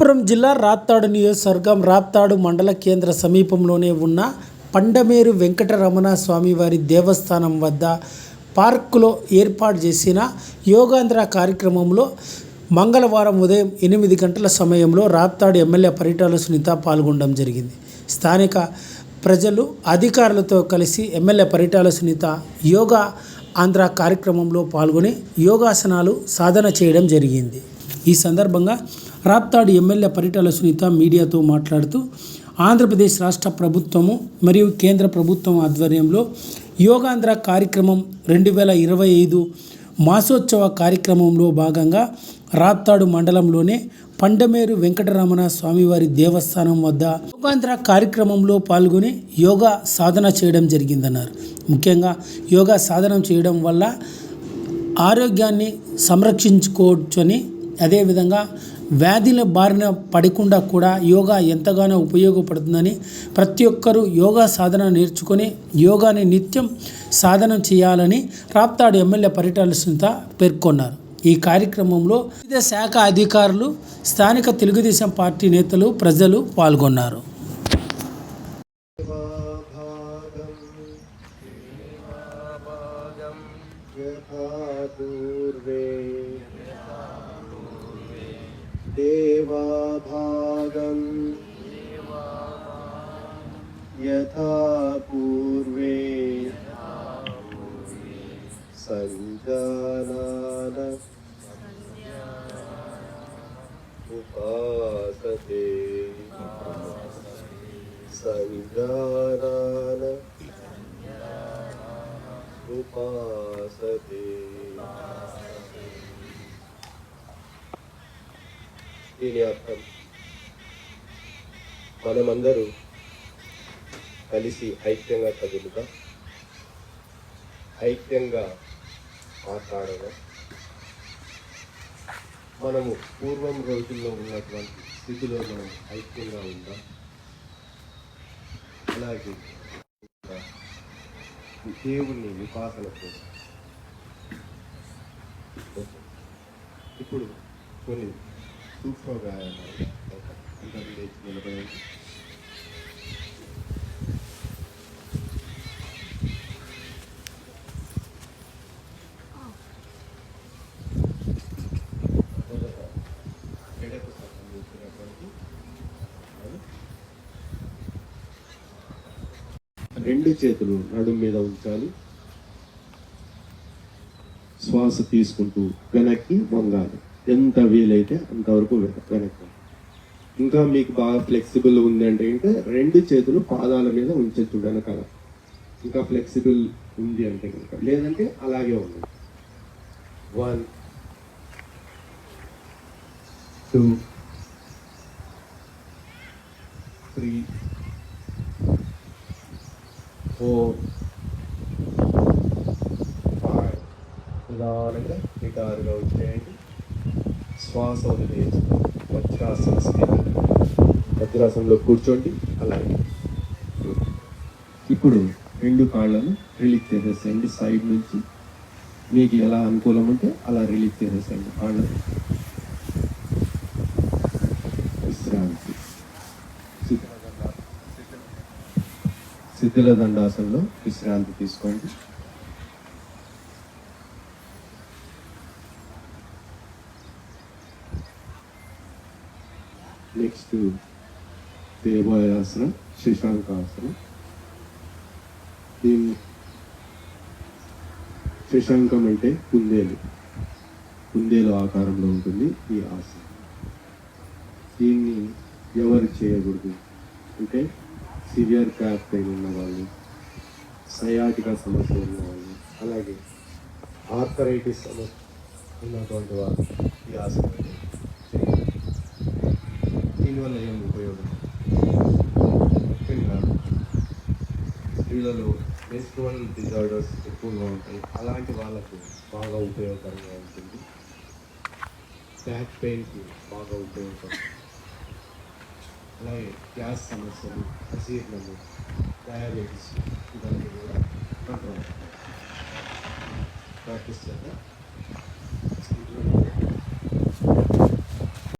అనంతపురం జిల్లా రాప్తాడు నియోజకవర్గం రాప్తాడు మండల కేంద్ర సమీపంలోనే ఉన్న పండమేరు వెంకటరమణ స్వామివారి దేవస్థానం వద్ద పార్కులో ఏర్పాటు చేసిన యోగాంధ్ర కార్యక్రమంలో మంగళవారం ఉదయం ఎనిమిది గంటల సమయంలో రాప్తాడు ఎమ్మెల్యే పరిటాల సునీత పాల్గొనడం జరిగింది. స్థానిక ప్రజలు అధికారులతో కలిసి ఎమ్మెల్యే పరిటాల సునీత యోగా ఆంధ్ర కార్యక్రమంలో పాల్గొని యోగాసనాలు సాధన చేయడం జరిగింది. ఈ సందర్భంగా రాప్తాడు ఎమ్మెల్యే పరిటాల సునీత మీడియాతో మాట్లాడుతూ ఆంధ్రప్రదేశ్ రాష్ట్ర ప్రభుత్వము మరియు కేంద్ర ప్రభుత్వం ఆధ్వర్యంలో యోగాంధ్ర కార్యక్రమం రెండు వేల ఇరవై ఐదు మాసోత్సవ కార్యక్రమంలో భాగంగా రాప్తాడు మండలంలోనే పండమేరు వెంకటరమణ స్వామివారి దేవస్థానం వద్ద యోగాంధ్ర కార్యక్రమంలో పాల్గొని యోగా సాధన చేయడం జరిగిందన్నారు. ముఖ్యంగా యోగా సాధన చేయడం వల్ల ఆరోగ్యాన్ని సంరక్షించుకోవచ్చని అదేవిధంగా వ్యాధుల బారిన పడకుండా కూడా యోగా ఎంతగానో ఉపయోగపడుతుందని ప్రతి ఒక్కరూ యోగా సాధన నేర్చుకొని యోగాని నిత్యం సాధన చేయాలని రాప్తాడు ఎమ్మెల్యే పరిటాల సునీత పేర్కొన్నారు ఈ కార్యక్రమంలో వివిధ శాఖ అధికారులు స్థానిక తెలుగుదేశం పార్టీ నేతలు ప్రజలు పాల్గొన్నారు यथा पूर्वे देवाभागम्। यथा पूर्वे सञ्जानान उपासते। सञ्जानान उपासते। దీని అర్థం మనమందరూ కలిసి ఐక్యంగా కదులుగా ఐక్యంగా మాట్లాడగా మనము పూర్వం రోజుల్లో ఉన్నటువంటి స్థితిలో మనం ఐక్యంగా ఉందాం. అలాగే దేవుణ్ణి ఉపాసన కోసం ఇప్పుడు కొన్ని సూక్ష్మ వ్యాయామాలు రెండు చేతులు నడుం మీద ఉంచాలి. శ్వాస తీసుకుంటూ వెనక్కి వంగాలి. ఎంత వీలైతే అంతవరకు వెనక్కి ఇంకా మీకు బాగా ఫ్లెక్సిబుల్ ఉంది అంటే ఏంటంటే రెండు చేతులు పాదాల మీద ఉంచచ్చు వెనకాల. ఇంకా ఫ్లెక్సిబుల్ ఉంది అంటే కనుక లేదంటే అలాగే ఉంది one two three four five నిదానంగా నిటారుగా వచ్చేయండి. శ్వాస వదిలేసి వజ్రాసన స్థితి వజ్రాసనంలో కూర్చోండి అలాగే ఇప్పుడు రెండు కాళ్ళను రిలీఫ్ చేసేసేయండి. సైడ్ నుంచి మీకు ఎలా అనుకూలం ఉంటే అలా రిలీఫ్ చేసేసేయండి. కాళ్ళను విశ్రాంతి. శిథిల దండ- శిథిల దండాసనలో విశ్రాంతి తీసుకోండి. నెక్స్ట్ దేవాయాసనం శశాంకాసనం దీన్ని శశాంకం అంటే కుందేలు. కుందేలు ఆకారంలో ఉంటుంది ఈ ఆసనం. దీన్ని ఎవరు చేయకూడదు? అంటే సివియర్ క్యాప్ పెయిన్ ఉన్న వాళ్ళు సయాటికా సమస్య ఉన్న వాళ్ళు అలాగే ఆర్థరైటిస్ సమస్య ఉన్నటువంటి వాళ్ళు ఈ ఆసనం. దీనివల్ల ఏం ఉపయోగం? ముఖ్యంగా స్త్రీలలో మెన్స్ట్రువల్ డిజార్డర్స్ ఎక్కువగా ఉంటాయి. అలాంటి వాళ్ళకు బాగా ఉపయోగకరంగా ఉంటుంది. బ్యాక్ పెయిన్కి బాగా ఉపయోగపడుతుంది. అలాగే గ్యాస్ సమస్యలు అజీర్ణము డయాబెటీస్ ఇవన్నీ కూడా కంట్రోల్ ప్రాక్టీస్ చేద్దాం.